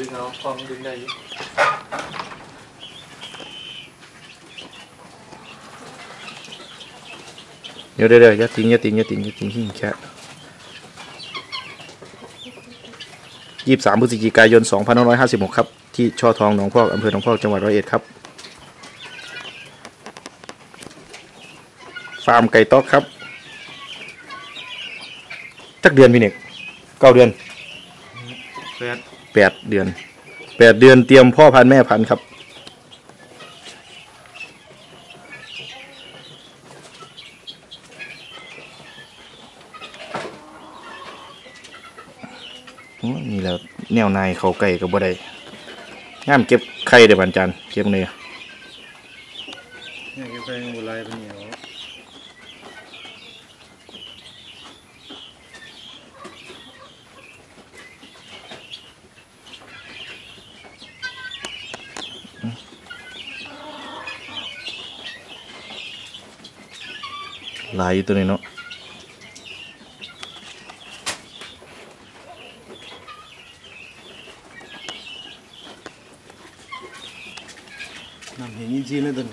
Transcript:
ดึงเอาฟองดึงได้อยู่เดี๋ยวเดี๋ยวเดี๋ยวอย่าทิ้งอย่าทิ้งอย่าทิ้งอย่าทิ้งหิ้งแค่ยี่สามพฤศจิกายนสองพันห้าร้อยห้าสิบหกครับ ที่ช่อทองหนองพอกอำเภอหนองพอกจังหวัดร้อยเอ็ดครับ ฟาร์มไก่ต๊อกครับจักเดือนพี่เน็กเก้าเดือนแปด แปดเดือนแปดเดือนเตรียมพ่อพันธุ์แม่พันธุ์ครับ นี่แล้วแนวนายเขาไก่กับบ่ได้งามเก็บไข่เด้อบันจันเก็บเนี่ยเนี่ยแกงบุไรเป็นเหนียวหลายอยู่ตัวนี้เนาะน้ำเห็นยิน ලායුතු නෙනෝ නම් හෙනි ජීන දන්න.